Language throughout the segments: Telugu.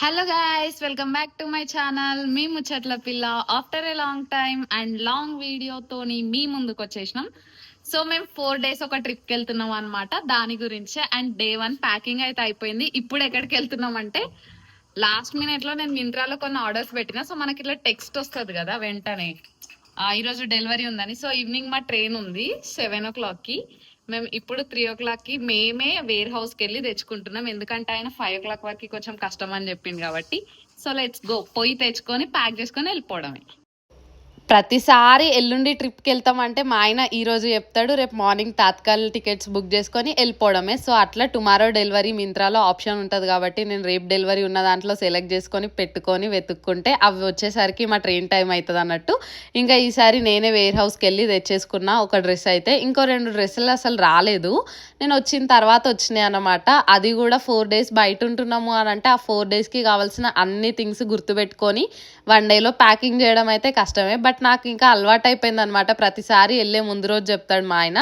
Hello guys welcome back to my channel మీ ముచ్చట్ల పిల్ల after a long time and long వీడియోతోని మీ ముందుకు వచ్చేసినాం. సో మేము ఫోర్ డేస్ ఒక ట్రిప్కి వెళ్తున్నాం అనమాట దాని గురించి అండ్ డే వన్ ప్యాకింగ్ అయితే అయిపోయింది. ఇప్పుడు ఎక్కడికి వెళ్తున్నాం అంటే లాస్ట్ మినిట్లో నేను మింత్రాలో కొన్ని ఆర్డర్స్ పెట్టిన. సో మనకి ఇట్లా టెక్స్ట్ వస్తుంది కదా వెంటనే. ఈరోజు డెలివరీ ఉందని. సో ఈవినింగ్ మా ట్రైన్ ఉంది సెవెన్ ఓ క్లాక్కి. మేము ఇప్పుడు త్రీ ఓ క్లాక్కి మేమే వేర్ హౌస్కి వెళ్ళి తెచ్చుకుంటున్నాం. ఎందుకంటే ఆయన ఫైవ్ ఓ క్లాక్ వరకు కొంచెం కష్టం అని చెప్పింది కాబట్టి. సో లెట్స్ గో పోయి తెచ్చుకొని ప్యాక్ చేసుకొని వెళ్ళిపోవడమే. ప్రతిసారి ఎల్లుండి ట్రిప్కి వెళ్తామంటే మా ఆయన ఈరోజు చెప్తాడు రేపు మార్నింగ్ తాత్కాల టికెట్స్ బుక్ చేసుకొని వెళ్ళిపోవడమే సో అట్లా టుమారో డెలివరీ మింత్రాలో ఆప్షన్ ఉంటుంది కాబట్టి నేను రేపు డెలివరీ ఉన్న దాంట్లో సెలెక్ట్ చేసుకొని పెట్టుకొని వెతుక్కుంటే అవి వచ్చేసరికి మా ట్రైన్ టైం అవుతుంది అన్నట్టు ఇంకా ఈసారి నేనే వేర్ హౌస్కి వెళ్ళి తెచ్చేసుకున్న ఒక డ్రెస్ అయితే. ఇంకో రెండు డ్రెస్సులు అసలు రాలేదు. నేను వచ్చిన తర్వాత వచ్చినాయి అనమాట అది కూడా ఫోర్ డేస్ బయట ఉంటున్నాము అని అంటే ఆ ఫోర్ డేస్కి కావాల్సిన అన్ని థింగ్స్ గుర్తుపెట్టుకొని వన్ డేలో ప్యాకింగ్ చేయడం అయితే కష్టమే బట్ నాకు ఇంకా అలవాటు అయిపోయింది అనమాట ప్రతిసారి వెళ్ళే ముందు రోజు చెప్తాడు మా ఆయన.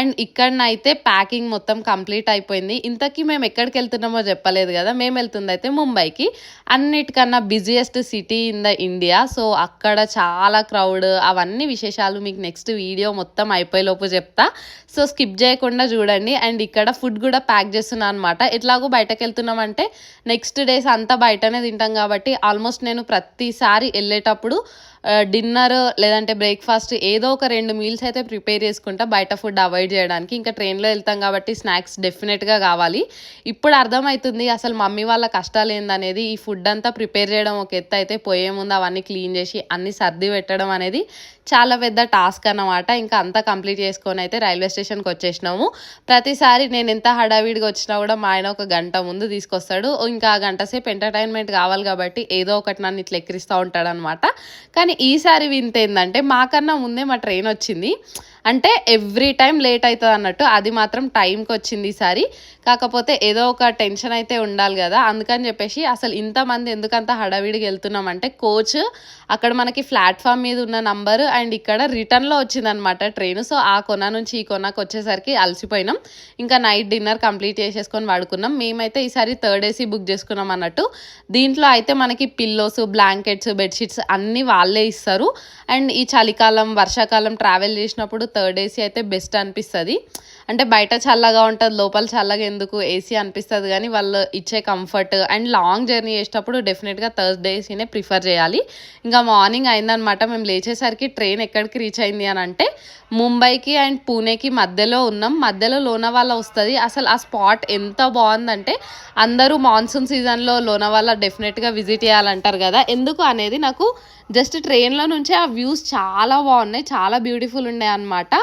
అండ్ ఇక్కడనైతే ప్యాకింగ్ మొత్తం కంప్లీట్ అయిపోయింది. ఇంతకీ మేము ఎక్కడికి వెళ్తున్నామో చెప్పలేదు కదా. మేము వెళ్తుంది అయితే ముంబైకి. అన్నిటికన్నా busiest city in the India. So అక్కడ చాలా క్రౌడ్ అవన్నీ విశేషాలు మీకు నెక్స్ట్ వీడియో మొత్తం అయిపోయేలోపు చెప్తా. సో స్కిప్ చేయకుండా చూడండి. అండ్ ఇక్కడ ఫుడ్ కూడా ప్యాక్ చేస్తున్నాను అనమాట ఎట్లాగో బయటకు వెళ్తున్నామంటే నెక్స్ట్ డేస్ అంతా బయటనే తింటాం కాబట్టి ఆల్మోస్ట్ నేను ప్రతిసారి వెళ్ళేటప్పుడు డిన్నర్ లేదంటే బ్రేక్ఫాస్ట్ ఏదో ఒక రెండు మీల్స్ అయితే ప్రిపేర్ చేసుకుంటా బయట ఫుడ్ అవాయిడ్ చేయడానికి. ఇంకా ట్రైన్లో వెళ్తాం కాబట్టి స్నాక్స్ డెఫినెట్గా కావాలి. ఇప్పుడు అర్థమవుతుంది అసలు మమ్మీ వాళ్ళ కష్టాలు ఏందనేది. ఈ ఫుడ్ అంతా ప్రిపేర్ చేయడం ఒక ఎత్తు అయితే పోయే ముందు అవన్నీ క్లీన్ చేసి అన్ని సర్ది పెట్టడం అనేది చాలా పెద్ద టాస్క్ అన్నమాట. ఇంకా అంతా కంప్లీట్ చేసుకొని అయితే రైల్వే స్టేషన్కి వచ్చేసినాము. ప్రతిసారి నేను ఎంత హడావిడిగా వచ్చినా కూడా మా ఆయన ఒక గంట ముందు తీసుకొస్తాడు. ఇంకా ఆ గంట సేపు ఎంటర్టైన్మెంట్ కావాలి కాబట్టి ఏదో ఒకటి నన్ను ఇట్లా ఎక్కిరిస్తూ ఉంటాడనమాట కానీ కానీ ఈసారి వింత ఏంటంటే మాకన్నా ముందే మా ట్రైన్ వచ్చింది. అంటే ఎవ్రీ టైం లేట్ అవుతుంది అన్నట్టు అది మాత్రం టైంకి వచ్చింది ఈసారి కాకపోతే ఏదో ఒక టెన్షన్ అయితే ఉండాలి కదా. అందుకని చెప్పేసి అసలు ఇంతమంది ఎందుకంత హడావిడికి వెళ్తున్నాం అంటే కోచ్ అక్కడ మనకి ప్లాట్ఫామ్ మీద ఉన్న నంబరు అండ్ ఇక్కడ రిటర్న్లో వచ్చిందనమాట ట్రైన్ సో ఆ కొన నుంచి ఈ కొనకు వచ్చేసరికి అలసిపోయినాం. ఇంకా నైట్ డిన్నర్ కంప్లీట్ చేసేసుకొని పడుకున్నాం. మేమైతే ఈసారి థర్డ్ ఏసీ బుక్ చేసుకున్నాం అన్నట్టు. దీంట్లో అయితే మనకి పిల్లోస్ బ్లాంకెట్స్ బెడ్షీట్స్ అన్నీ వాళ్ళే ఇస్తారు. అండ్ ఈ చలికాలం వర్షాకాలం ట్రావెల్ చేసినప్పుడు థర్డ్ ఏసీ అయితే బెస్ట్ అనిపిస్తుంది. అంటే బయట చల్లగా ఉంటుంది లోపల చల్లగా ఎందుకు ఏసీ అనిపిస్తుంది కానీ వాళ్ళు ఇచ్చే కంఫర్ట్ అండ్ లాంగ్ జర్నీ చేసేటప్పుడు డెఫినెట్గా థర్స్డే ఏసీనే ప్రిఫర్ చేయాలి. ఇంకా మార్నింగ్ అయిందనమాట మేము లేచేసరికి ట్రైన్ ఎక్కడికి రీచ్ అయింది అని అంటే ముంబైకి అండ్ పూణేకి మధ్యలో ఉన్నాం. మధ్యలో లోనావాలా వస్తుంది. అసలు ఆ స్పాట్ ఎంత బాగుందంటే అందరూ మాన్సూన్ సీజన్లో లోనావాలా డెఫినెట్గా విజిట్ చేయాలంటారు కదా. ఎందుకు అనేది నాకు జస్ట్ ట్రైన్లో నుంచే ఆ వ్యూస్ చాలా బాగున్నాయి చాలా బ్యూటిఫుల్ ఉన్నాయి అన్నమాట.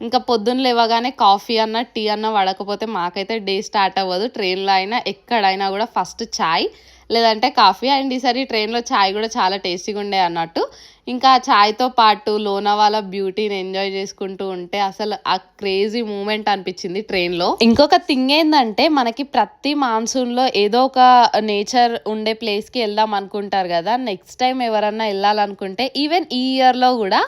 ఇంకా పొద్దున్న లేవగానే కాఫీ అన్న టీ అన్న పడకపోతే మాకైతే డే స్టార్ట్ అవ్వదు. ట్రైన్లో అయినా ఎక్కడైనా కూడా ఫస్ట్ ఛాయ్ లేదంటే కాఫీ. అండ్ ఈసారి ట్రైన్లో ఛాయ్ కూడా చాలా టేస్టీగా ఉండే అన్నట్టు. ఇంకా ఛాయ్తో పాటు లోనావాల బ్యూటీని ఎంజాయ్ చేసుకుంటూ ఉంటే అసలు ఆ క్రేజీ మూమెంట్ అనిపించింది ట్రైన్లో. ఇంకొక థింగ్ ఏంటంటే మనకి ప్రతి మాన్సూన్లో ఏదో ఒక నేచర్ ఉండే ప్లేస్కి వెళ్దాం అనుకుంటారు కదా. నెక్స్ట్ టైం ఎవరన్నా వెళ్ళాలనుకుంటే ఈవెన్ ఈ ఇయర్లో కూడా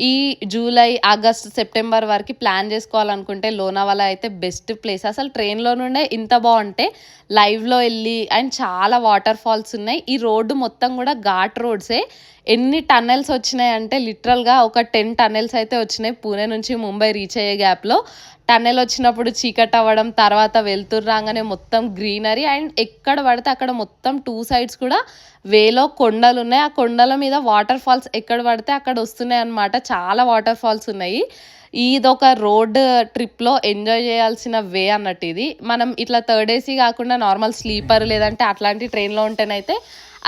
ఈ జూలై ఆగస్ట్ సెప్టెంబర్ వరకు ప్లాన్ చేసుకోవాలనుకుంటే లోనావాలా అయితే బెస్ట్ ప్లేస్. అసలు ట్రైన్లో నుండే ఇంత బాగుంటే లైవ్లో వెళ్ళి అండ్ చాలా వాటర్ ఫాల్స్ ఉన్నాయి. ఈ రోడ్డు మొత్తం కూడా ఘాట్ రోడ్సే. ఎన్ని టన్నెల్స్ వచ్చినాయి అంటే లిటరల్గా ఒక టెన్ టన్నెల్స్ అయితే వచ్చినాయి. పూణే నుంచి ముంబై రీచ్ అయ్యే గ్యాప్లో. టన్నెల్ వచ్చినప్పుడు చీకట్ అవ్వడం తర్వాత వెళ్తురు రాగానే మొత్తం గ్రీనరీ అండ్ ఎక్కడ పడితే అక్కడ మొత్తం టూ సైడ్స్ కూడా వేలో కొండలు ఉన్నాయి. ఆ కొండల మీద వాటర్ ఫాల్స్ ఎక్కడ పడితే అక్కడ వస్తున్నాయి అన్నమాట. చాలా వాటర్ ఫాల్స్ ఉన్నాయి. ఇదొక రోడ్ ట్రిప్లో ఎంజాయ్ చేయాల్సిన వే అన్నట్టు ఇది. మనం ఇట్లా థర్డ్ ఏసీ కాకుండా నార్మల్ స్లీపర్ లేదంటే అట్లాంటి ట్రైన్లో ఉంటేనైతే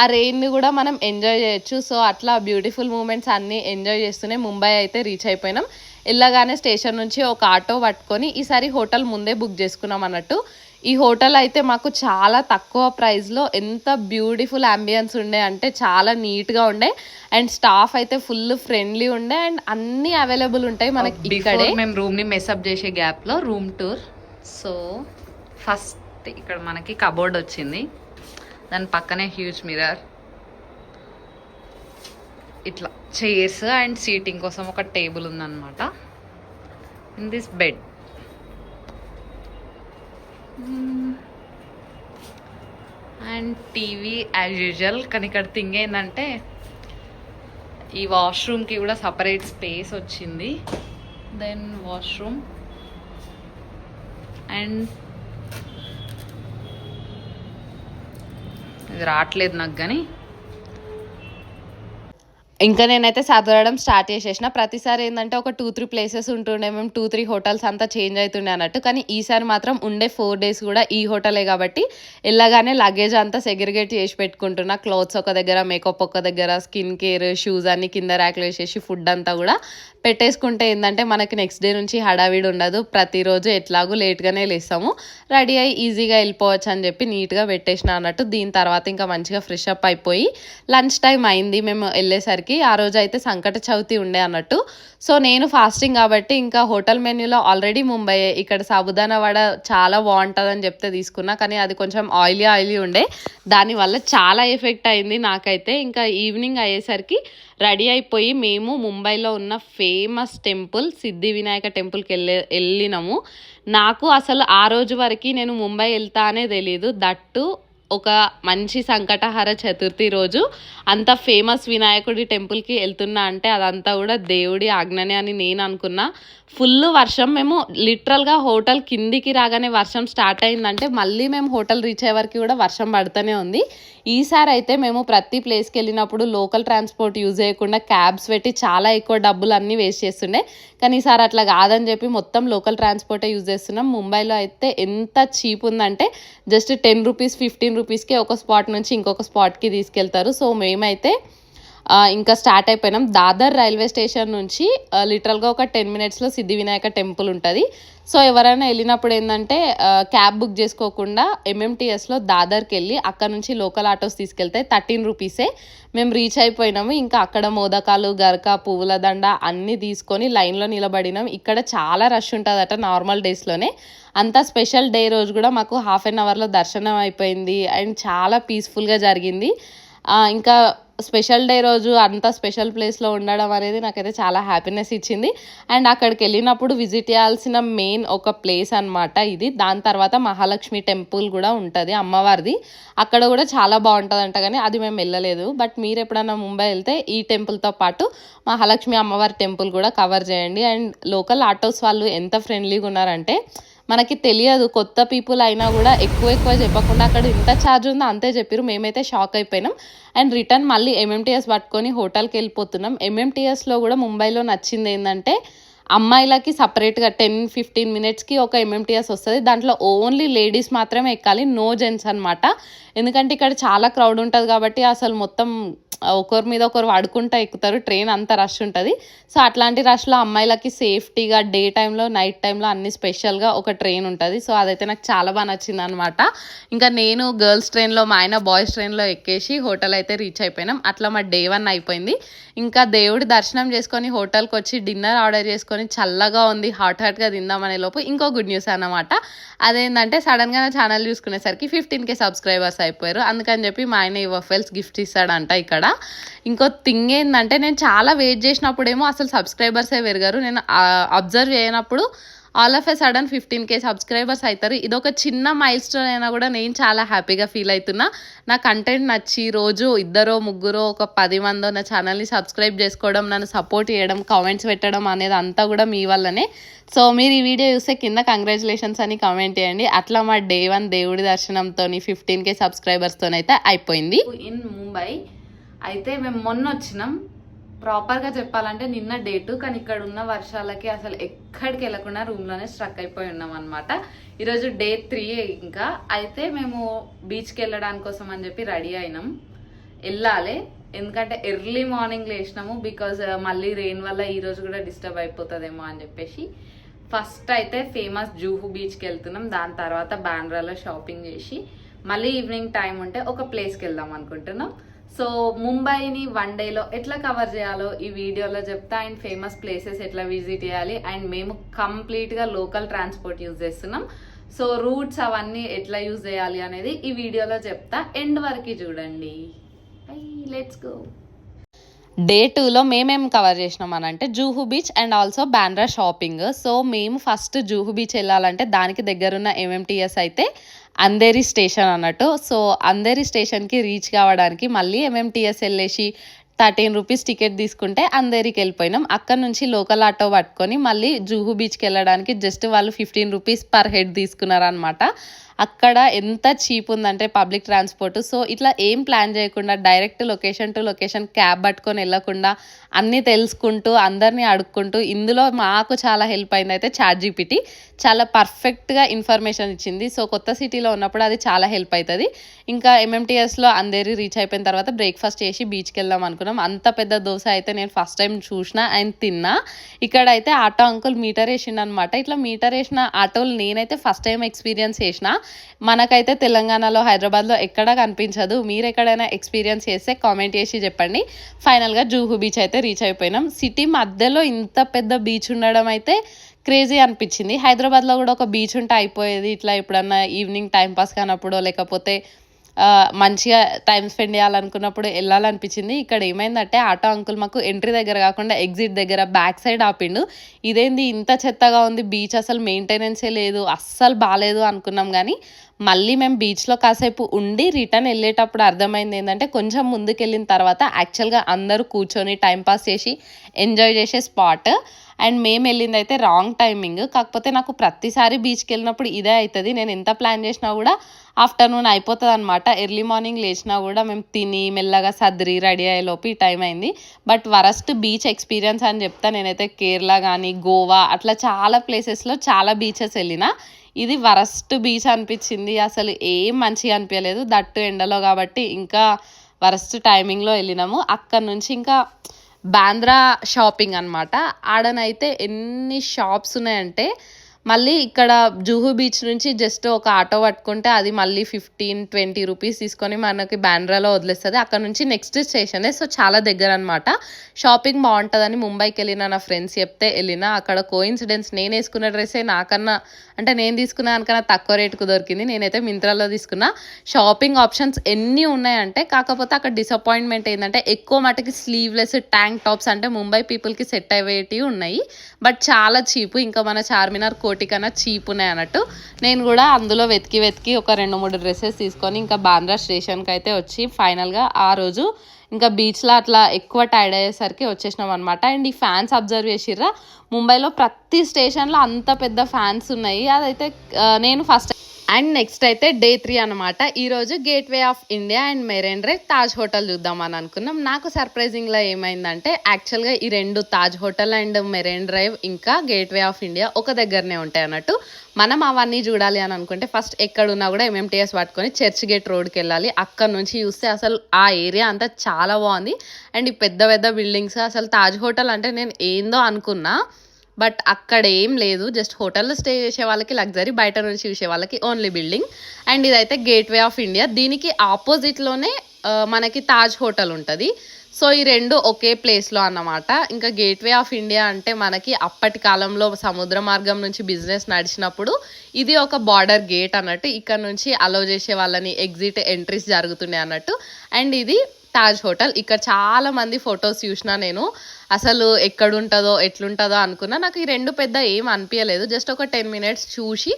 ఆ రెయిన్ని కూడా మనం ఎంజాయ్ చేయొచ్చు. సో అట్లా బ్యూటిఫుల్ మూమెంట్స్ అన్నీ ఎంజాయ్ చేస్తూనే ముంబై అయితే రీచ్ అయిపోయినాం. వెళ్ళగానే స్టేషన్ నుంచి ఒక ఆటో పట్టుకొని ఈసారి హోటల్ ముందే బుక్ చేసుకున్నాం అన్నట్టు. ఈ హోటల్ అయితే మాకు చాలా తక్కువ ప్రైస్లో ఎంత బ్యూటిఫుల్ అంబియన్స్ ఉండే అంటే చాలా నీట్గా ఉండే. అండ్ స్టాఫ్ అయితే ఫుల్ ఫ్రెండ్లీ ఉండే. అండ్ అన్నీ అవైలబుల్ ఉంటాయి మనకి ఇక్కడే. మేము రూమ్ని మెసప్ చేసే గ్యాప్లో రూమ్ టూర్ సో ఫస్ట్ ఇక్కడ మనకి కబోర్డ్ వచ్చింది. దాని పక్కనే హ్యూజ్ మిరర్ ఇట్లా. చైర్స్ అండ్ సీటింగ్ కోసం ఒక టేబుల్ ఉందన్నమాట. In this bed and TV as usual కానీ ఇక్కడ థింగ్ ఏంటంటే ఈ వాష్రూమ్కి కూడా సపరేట్ స్పేస్ వచ్చింది. దెన్ వాష్రూమ్ అండ్ ఇది రావట్లేదు నాకు కానీ. ఇంకా నేనైతే చదవడం స్టార్ట్ చేసేసిన. ప్రతిసారి ఏంటంటే ఒక టూ త్రీ ప్లేసెస్ ఉంటుండే. మేము టూ త్రీ హోటల్స్ అంతా చేంజ్ అవుతుండే అన్నట్టు. కానీ ఈసారి మాత్రం ఉండే ఫోర్ డేస్ కూడా ఈ హోటలే కాబట్టి వెళ్ళగానే లగేజ్ అంతా సెగ్రిగేట్ చేసి పెట్టుకుంటున్నా. క్లోత్స్ ఒక దగ్గర మేకప్ ఒక దగ్గర స్కిన్ కేర్ షూస్ అన్ని కింద ర్యాక్లు వేసేసి ఫుడ్ అంతా కూడా పెట్టేసుకుంటే ఏంటంటే మనకి నెక్స్ట్ డే నుంచి హడావిడి ఉండదు. ప్రతిరోజు ఎట్లాగూ లేట్గానే లేస్తాము. రెడీ అయ్యి ఈజీగా వెళ్ళిపోవచ్చు అని చెప్పి నీట్గా పెట్టేసిన అన్నట్టు దీని తర్వాత ఇంకా మంచిగా ఫ్రెష్ అప్ అయిపోయి లంచ్ టైం అయింది. మేము వెళ్ళేసరికి ఆ రోజు అయితే సంకట చవితి ఉండే అన్నట్టు. సో నేను ఫాస్టింగ్ కాబట్టి ఇంకా హోటల్ మెన్యూలో ఆల్రెడీ ముంబై ఇక్కడ సాబుదానా వడ చాలా బాగుంటుందని చెప్తే తీసుకున్నా. కానీ అది కొంచెం ఆయిలీ ఆయిలీ ఉండే. దానివల్ల చాలా ఎఫెక్ట్ అయింది నాకైతే. ఇంకా ఈవినింగ్ అయ్యేసరికి రెడీ అయిపోయి మేము ముంబైలో ఉన్న ఫేమస్ టెంపుల్ సిద్ధి వినాయక టెంపుల్కి వెళ్ళే వెళ్ళినాము. నాకు అసలు ఆ రోజు వరకు నేను ముంబై వెళ్తా అనే తెలీదు. దట్టు ఒక మంచి సంకటహార చతుర్థి రోజు అంత ఫేమస్ వినాయకుడి టెంపుల్కి వెళ్తున్నా అంటే అదంతా కూడా దేవుడి ఆజ్ఞనే అని నేను అనుకున్నా. ఫుల్ వర్షం మేము లిటరల్గా హోటల్ కిందికి రాగానే వర్షం స్టార్ట్ అయిందంటే మళ్ళీ మేము హోటల్ రీచ్ అయ్యే వరకు కూడా వర్షం పడుతూనే ఉంది. ఈసారి అయితే మేము ప్రతి ప్లేస్కి వెళ్ళినప్పుడు లోకల్ ట్రాన్స్పోర్ట్ యూజ్ చేయకుండా క్యాబ్స్ పెట్టి చాలా ఎక్కువ డబ్బులు అన్నీ వేస్ట్ చేస్తుండే. కానీ ఈసారి అట్లా కాదని చెప్పి మొత్తం లోకల్ ట్రాన్స్పోర్టే యూజ్ చేస్తున్నాం. ముంబైలో అయితే ఎంత చీప్ ఉందంటే జస్ట్ టెన్ రూపీస్ ఫిఫ్టీన్ రూపీస్కి ఒక స్పాట్ నుంచి ఇంకొక స్పాట్కి తీసుకెళ్తారు. సో మేమైతే ఇంకా స్టార్ట్ అయిపోయినాం. దాదర్ రైల్వే స్టేషన్ నుంచి లిటరల్గా ఒక టెన్ మినిట్స్లో సిద్ధి వినాయక టెంపుల్ ఉంటుంది. సో ఎవరైనా వెళ్ళినప్పుడు ఏంటంటే క్యాబ్ బుక్ చేసుకోకుండా ఎంఎంటీఎస్లో దాదర్కి వెళ్ళి అక్కడ నుంచి లోకల్ ఆటోస్ తీసుకెళ్తే థర్టీన్ రూపీసే. మేము రీచ్ అయిపోయినాము. ఇంకా అక్కడ మోదకాలు గరక పువ్వుల దండ అన్నీ తీసుకొని లైన్లో నిలబడినాం. ఇక్కడ చాలా రష్ ఉంటుందట నార్మల్ డేస్లోనే. అంత స్పెషల్ డే రోజు కూడా మాకు హాఫ్ అన్ అవర్లో దర్శనం అయిపోయింది. అండ్ చాలా పీస్ఫుల్గా జరిగింది. ఇంకా స్పెషల్ డే రోజు అంత స్పెషల్ ప్లేస్లో ఉండడం అనేది నాకైతే చాలా హ్యాపీనెస్ ఇచ్చింది. అండ్ అక్కడికి వెళ్ళినప్పుడు విజిట్ చేయాల్సిన మెయిన్ ఒక ప్లేస్ అనమాట ఇది. దాని తర్వాత మహాలక్ష్మి టెంపుల్ కూడా ఉంటుంది అమ్మవారిది. అక్కడ కూడా చాలా బాగుంటుందంట కానీ అది మేము వెళ్ళలేదు. బట్ మీరు ఎప్పుడైనా ముంబై వెళ్తే ఈ టెంపుల్తో పాటు మహాలక్ష్మి అమ్మవారి టెంపుల్ కూడా కవర్ చేయండి. అండ్ లోకల్ ఆటోస్ వాళ్ళు ఎంత ఫ్రెండ్లీగా ఉన్నారంటే మనకి తెలియదు కొత్త పీపుల్ అయినా కూడా ఎక్కువ ఎక్కువ చెప్పకుండా అక్కడ ఇంత ఛార్జ్ ఉందో అంతే చెప్పారు మేమైతే షాక్ అయిపోయినాం. అండ్ రిటర్న్ మళ్ళీ ఎంఎంటీఎస్ పట్టుకొని హోటల్కి వెళ్ళిపోతున్నాం. ఎంఎంటీఎస్లో కూడా ముంబైలో నచ్చింది ఏంటంటే అమ్మాయిలకి సపరేట్గా టెన్ ఫిఫ్టీన్ మినిట్స్కి ఒక ఎంఎంటీఎస్ వస్తుంది. దాంట్లో ఓన్లీ లేడీస్ మాత్రమే ఎక్కాలి నో జెంట్స్ అనమాట ఎందుకంటే ఇక్కడ చాలా క్రౌడ్ ఉంటుంది కాబట్టి అసలు మొత్తం ఒకరి మీద ఒకరు వాడుకుంటా ఎక్కుతారు ట్రైన్ అంత రష్ ఉంటుంది. సో అట్లాంటి రష్లో అమ్మాయిలకి సేఫ్టీగా డే టైంలో నైట్ టైంలో అన్ని స్పెషల్గా ఒక ట్రైన్ ఉంటుంది. సో అదైతే నాకు చాలా బాగా నచ్చింది అనమాట ఇంకా నేను గర్ల్స్ ట్రైన్లో మా ఆయన బాయ్స్ ట్రైన్లో ఎక్కేసి హోటల్ అయితే రీచ్ అయిపోయినాం. అట్లా మా డే వన్ అయిపోయింది. ఇంకా దేవుడి దర్శనం చేసుకొని హోటల్కి వచ్చి డిన్నర్ ఆర్డర్ చేసుకొని చల్లగా ఉంది హాట్ హాట్గా తిందామనే లోపు ఇంకో గుడ్ న్యూస్ అన్నమాట. అదేంటంటే సడన్గా నా ఛానల్ చూసుకునేసరికి ఫిఫ్టీన్ కే సబ్స్క్రైబర్స్ అయిపోయారు. అందుకని చెప్పి మా ఆయన ఈ వఫెల్స్ గిఫ్ట్ ఇస్తాడంట ఇక్కడ. ఇంకో థింగ్ ఏంటంటే నేను చాలా వెయిట్ చేసినప్పుడేమో అసలు సబ్స్క్రైబర్సే పెరిగారు. నేను అబ్జర్వ్ చేయనప్పుడు all of a sudden fifteen K subscribers అవుతారు ఇది ఒక చిన్న మైల్ స్టోన్ అయినా కూడా నేను చాలా హ్యాపీగా ఫీల్ అవుతున్నా నా కంటెంట్ నచ్చి రోజు ఇద్దరో ముగ్గురో ఒక పది మందో నా ఛానల్ని సబ్స్క్రైబ్ చేసుకోవడం నన్ను సపోర్ట్ చేయడం కామెంట్స్ పెట్టడం అనేది అంతా కూడా మీ వల్లనే. సో మీరు ఈ వీడియో చూస్తే కింద కంగ్రాచులేషన్స్ అని కామెంట్ చేయండి. అట్లా మా డే వన్ దేవుడి దర్శనంతో ఫిఫ్టీన్ కే సబ్స్క్రైబర్స్తో అయితే అయిపోయింది. ఇన్ ముంబై అయితే మేము మొన్న వచ్చినాం ప్రాపర్గా చెప్పాలంటే నిన్న డేటు కానీ ఇక్కడ ఉన్న వర్షాలకి అసలు ఎక్కడికి వెళ్ళకుండా రూమ్లోనే స్ట్రక్ అయిపోయి ఉన్నాం అనమాట ఈరోజు డే త్రీ ఇంకా. అయితే మేము బీచ్కి వెళ్ళడానికి కోసం అని చెప్పి రెడీ అయినాం. వెళ్ళాలి. ఎందుకంటే ఎర్లీ మార్నింగ్ లేచినాము బికాజ్ మళ్ళీ రెయిన్ వల్ల ఈరోజు కూడా డిస్టర్బ్ అయిపోతుందేమో అని చెప్పేసి. ఫస్ట్ అయితే ఫేమస్ జూహు బీచ్కి వెళ్తున్నాం. దాని తర్వాత బాండ్రాలో షాపింగ్ చేసి మళ్ళీ ఈవినింగ్ టైం ఉంటే ఒక ప్లేస్కి వెళ్దాం అనుకుంటున్నాం. సో ముంబైని వన్ డేలో ఎట్లా కవర్ చేయాలో ఈ వీడియోలో చెప్తా. అండ్ ఫేమస్ ప్లేసెస్ ఎట్లా విజిట్ చేయాలి. అండ్ మేము కంప్లీట్గా లోకల్ ట్రాన్స్పోర్ట్ యూజ్ చేస్తున్నాం. సో రూట్స్ అవన్నీ ఎట్లా యూజ్ చేయాలి అనేది ఈ వీడియోలో చెప్తా. ఎండ్ వరకు చూడండి. లెట్స్ గో డే టూలో మేమేం కవర్ చేసినాం అని అంటే Juhu beach and also Bandra shopping so మేము ఫస్ట్ జూహు బీచ్ వెళ్ళాలంటే దానికి దగ్గరున్న ఎంఎంటీఎస్ అయితే అందేరి స్టేషన్ అన్నట్టు. సో అందేరి స్టేషన్కి రీచ్ కావడానికి మళ్ళీ ఎంఎంటీఎస్ వెళ్ళేసి థర్టీన్ రూపీస్ టికెట్ తీసుకుంటే అందేరికి వెళ్ళిపోయినాం. అక్కడ నుంచి లోకల్ ఆటో పట్టుకొని మళ్ళీ జూహు బీచ్కి వెళ్ళడానికి జస్ట్ వాళ్ళు ఫిఫ్టీన్ రూపీస్ పర్ హెడ్ తీసుకున్నారనమాట అక్కడ ఎంత చీప్ ఉందంటే పబ్లిక్ ట్రాన్స్పోర్ట్. సో ఇట్లా ఏం ప్లాన్ చేయకుండా direct location to location cab పట్టుకొని వెళ్ళకుండా అన్నీ తెలుసుకుంటూ అందరినీ అడుక్కుంటూ ఇందులో మాకు చాలా హెల్ప్ అయింది అయితే చాట్ జీపీటీ చాలా పర్ఫెక్ట్గా ఇన్ఫర్మేషన్ ఇచ్చింది. సో కొత్త సిటీలో ఉన్నప్పుడు అది చాలా హెల్ప్ అవుతుంది ఇంకా ఎంఎంటీఎస్లో అందరి రీచ్ అయిపోయిన తర్వాత బ్రేక్ఫాస్ట్ చేసి బీచ్కి వెళ్దాం అనుకున్నాం. అంత పెద్ద దోశ అయితే నేను ఫస్ట్ టైం చూసిన అండ్ తిన్నా. ఇక్కడ అయితే ఆటో అంకుల్ మీటర్ వేసిండు అనమాట ఇట్లా మీటర్ వేసిన ఆటోలు నేనైతే ఫస్ట్ టైం ఎక్స్పీరియన్స్ చేసిన. మనకైతే తెలంగాణలో హైదరాబాద్లో ఎక్కడా కనిపించదు. మీరు ఎక్కడైనా ఎక్స్పీరియన్స్ చేస్తే కామెంట్ చేసి చెప్పండి. ఫైనల్గా జూహు బీచ్ అయితే రీచ్ అయిపోయినాం. సిటీ మధ్యలో ఇంత పెద్ద బీచ్ ఉండడం అయితే క్రేజీ అనిపించింది. హైదరాబాద్లో కూడా ఒక బీచ్ ఉంటే అయిపోయేది. ఇట్లా ఎప్పుడన్నా ఈవినింగ్ టైం పాస్ కానప్పుడు లేకపోతే మంచిగా టైం స్పెండ్ చేయాలనుకున్నప్పుడు వెళ్ళాలనిపించింది. ఇక్కడ ఏమైందంటే ఆటో అంకుల్ మాకు ఎంట్రీ దగ్గర కాకుండా ఎగ్జిట్ దగ్గర బ్యాక్ సైడ్ ఆపిండు. ఇదేంది ఇంత చెత్తగా ఉంది బీచ్ అసలు మెయింటెనెన్సే లేదు అస్సలు బాగాలేదు అనుకున్నాం కానీ మళ్ళీ మేము బీచ్లో కాసేపు ఉండి రిటర్న్ వెళ్ళేటప్పుడు అర్థమైంది ఏంటంటే కొంచెం ముందుకు వెళ్ళిన తర్వాత యాక్చువల్గా అందరూ కూర్చొని టైం పాస్ చేసి ఎంజాయ్ చేసే స్పాట్ అండ్ మేము వెళ్ళింది అయితే రాంగ్ టైమింగ్. కాకపోతే నాకు ప్రతిసారి బీచ్కి వెళ్ళినప్పుడు ఇదే అవుతుంది నేను ఎంత ప్లాన్ చేసినా కూడా ఆఫ్టర్నూన్ అయిపోతుంది అనమాట ఎర్లీ మార్నింగ్ లేచినా కూడా మేము తిని మెల్లగా సర్దిరి రెడీ అయ్యేలోపు ఈ టైం అయింది. బట్ వరస్ట్ బీచ్ ఎక్స్పీరియన్స్ అని చెప్తా. నేనైతే కేరళ కానీ గోవా అట్లా చాలా ప్లేసెస్లో చాలా బీచెస్ వెళ్ళిన. ఇది వరస్ట్ బీచ్ అనిపించింది. అసలు ఏం మంచిగా అనిపించలేదు. దట్టు ఎండలో కాబట్టి ఇంకా వరస్ట్ టైమింగ్లో వెళ్ళినాము. అక్కడ నుంచి ఇంకా బాంద్రా షాపింగ్ అనమాట ఆడనైతే ఎన్ని షాప్స్ ఉన్నాయంటే మళ్ళీ ఇక్కడ జూహు బీచ్ నుంచి జస్ట్ ఒక ఆటో పట్టుకుంటే అది మళ్ళీ ఫిఫ్టీన్ ట్వంటీ రూపీస్ తీసుకొని మనకి బ్యాండ్రాలో వదిలేస్తుంది. అక్కడ నుంచి నెక్స్ట్ స్టేషనే సో చాలా దగ్గర అనమాట షాపింగ్ బాగుంటుందని ముంబైకి వెళ్ళిన నా ఫ్రెండ్స్ చెప్తే వెళ్ళిన అక్కడ కోయిన్సిడెన్స్ నేను వేసుకున్న డ్రెస్సే నాకన్నా అంటే నేను తీసుకున్న దానికన్నా తక్కువ రేటుకు దొరికింది. నేనైతే మింత్రాలో తీసుకున్న. షాపింగ్ ఆప్షన్స్ ఎన్ని ఉన్నాయంటే కాకపోతే అక్కడ డిసప్పాయింట్మెంట్ ఏంటంటే ఎక్కువ మటుకి స్లీవ్లెస్ ట్యాంక్ టాప్స్ అంటే ముంబై పీపుల్కి సెట్ అయ్యేటివి ఉన్నాయి. బట్ చాలా చీప్ ఇంకా మన చార్మినార్ కోట్ కన్నా చీప్ ఉన్నాయి అన్నట్టు. నేను కూడా అందులో వెతికి వెతికి ఒక రెండు మూడు డ్రెస్సెస్ తీసుకొని ఇంకా బాంద్రా స్టేషన్కి అయితే వచ్చి ఫైనల్గా ఆ రోజు ఇంకా బీచ్లో అట్లా ఎక్కువ టైర్డ్ అయ్యేసరికి వచ్చేసినాం అనమాట అండ్ ఈ ఫ్యాన్స్ అబ్జర్వ్ చేసిర్రా? ముంబైలో ప్రతి స్టేషన్లో అంత పెద్ద ఫ్యాన్స్ ఉన్నాయి. అదైతే నేను ఫస్ట్ అండ్ నెక్స్ట్ అయితే డే త్రీ అనమాట ఈరోజు Gateway of India and Marine Drive Taj hotel చూద్దామని అనుకున్నాం. నాకు సర్ప్రైజింగ్లో ఏమైందంటే యాక్చువల్గా ఈ రెండు Taj hotel and Marine Drive ఇంకా గేట్వే ఆఫ్ ఇండియా ఒక దగ్గరనే ఉంటాయి అన్నట్టు. మనం అవన్నీ చూడాలి అని అనుకుంటే ఫస్ట్ ఎక్కడున్నా కూడా ఎంఎంటీఎస్ పట్టుకొని చర్చ్ గేట్ రోడ్కి వెళ్ళాలి. అక్కడ నుంచి చూస్తే అసలు ఆ ఏరియా అంతా చాలా బాగుంది. అండ్ ఈ పెద్ద పెద్ద బిల్డింగ్స్ అసలు తాజ్ హోటల్ అంటే నేను ఏందో అనుకున్నా. బట్ అక్కడ ఏం లేదు. జస్ట్ హోటల్లో స్టే చేసే వాళ్ళకి లగ్జరీ బయట నుంచి చూసే వాళ్ళకి ఓన్లీ బిల్డింగ్ అండ్ ఇదైతే గేట్ వే ఆఫ్ ఇండియా దీనికి ఆపోజిట్లోనే మనకి తాజ్ హోటల్ ఉంటుంది. సో ఈ రెండు ఒకే ప్లేస్లో అన్నమాట. ఇంకా గేట్వే ఆఫ్ ఇండియా అంటే మనకి అప్పటి కాలంలో సముద్ర మార్గం నుంచి బిజినెస్ నడిచినప్పుడు ఇది ఒక బార్డర్ గేట్ అన్నట్టు ఇక్కడ నుంచి అలో చేసే వాళ్ళని ఎగ్జిట్ ఎంట్రీస్ జరుగుతున్నాయి అన్నట్టు. అండ్ ఇది తాజ్ హోటల్ ఇక్కడ చాలా మంది ఫొటోస్ చూసిన నేను. అసలు ఎక్కడుంటుందో ఎట్లుంటుందో అనుకున్నా నాకు ఈ రెండు పెద్ద ఏం అనిపించలేదు జస్ట్ ఒక టెన్ మినిట్స్ చూసి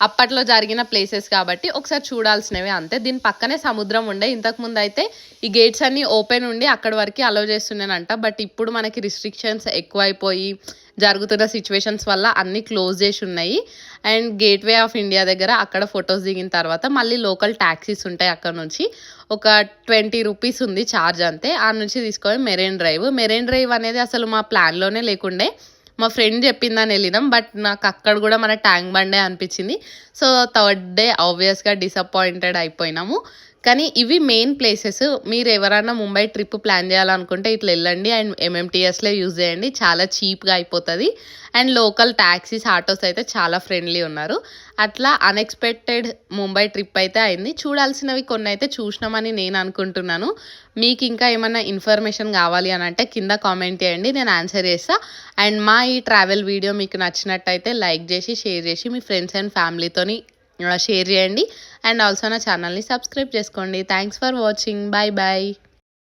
అప్పట్లో జరిగిన ప్లేసెస్ కాబట్టి ఒకసారి చూడాల్సినవి అంతే. దీని పక్కనే సముద్రం ఉండే. ఇంతకు ముందు అయితే ఈ గేట్స్ అన్ని ఓపెన్ ఉండి అక్కడి వరకు అలౌ చేస్తున్నానంట. బట్ ఇప్పుడు మనకి రిస్ట్రిక్షన్స్ ఎక్కువైపోయి జరుగుతున్న సిచ్యువేషన్స్ వల్ల అన్నీ క్లోజ్ చేసి ఉన్నాయి. అండ్ గేట్వే ఆఫ్ ఇండియా దగ్గర అక్కడ ఫొటోస్ దిగిన తర్వాత మళ్ళీ లోకల్ ట్యాక్సీస్ ఉంటాయి అక్కడ నుంచి. ఒక ట్వంటీ రూపీస్ ఉంది ఛార్జ్ అంతే. ఆ నుంచి తీసుకొని మెరైన్ డ్రైవ్. మెరైన్ డ్రైవ్ అనేది అసలు మా ప్లాన్లోనే లేకుండే. మా ఫ్రెండ్ చెప్పిందని వెళ్ళినాం బట్ నాకు అక్కడ కూడా మన ట్యాంక్ బండే అనిపించింది. సో థర్డ్ డే ఆబ్వియస్గా డిసప్పాయింటెడ్ అయిపోయినాము. కానీ ఇవి మెయిన్ ప్లేసెస్ మీరు ఎవరైనా ముంబై ట్రిప్ ప్లాన్ చేయాలనుకుంటే ఇట్లా వెళ్ళండి అండ్ ఎంఎంటీఎస్లో యూజ్ చేయండి. చాలా చీప్గా అయిపోతుంది. అండ్ లోకల్ ట్యాక్సీస్ ఆటోస్ అయితే చాలా ఫ్రెండ్లీ ఉన్నారు. అట్లా అన్ఎక్స్పెక్టెడ్ ముంబై ట్రిప్ అయితే అయింది. చూడాల్సినవి కొన్ని అయితే చూసినామని నేను అనుకుంటున్నాను. మీకు ఇంకా ఏమైనా ఇన్ఫర్మేషన్ కావాలి అని అంటే కింద కామెంట్ చేయండి. నేను ఆన్సర్ చేస్తా. అండ్ మా ఈ ట్రావెల్ వీడియో మీకు నచ్చినట్టయితే లైక్ చేసి షేర్ చేసి మీ ఫ్రెండ్స్ అండ్ ఫ్యామిలీతోని షేర్ చేయండి. అండ్ ఆల్సో నా ఛానల్ని సబ్స్క్రైబ్ చేసుకోండి. Thanks for watching bye bye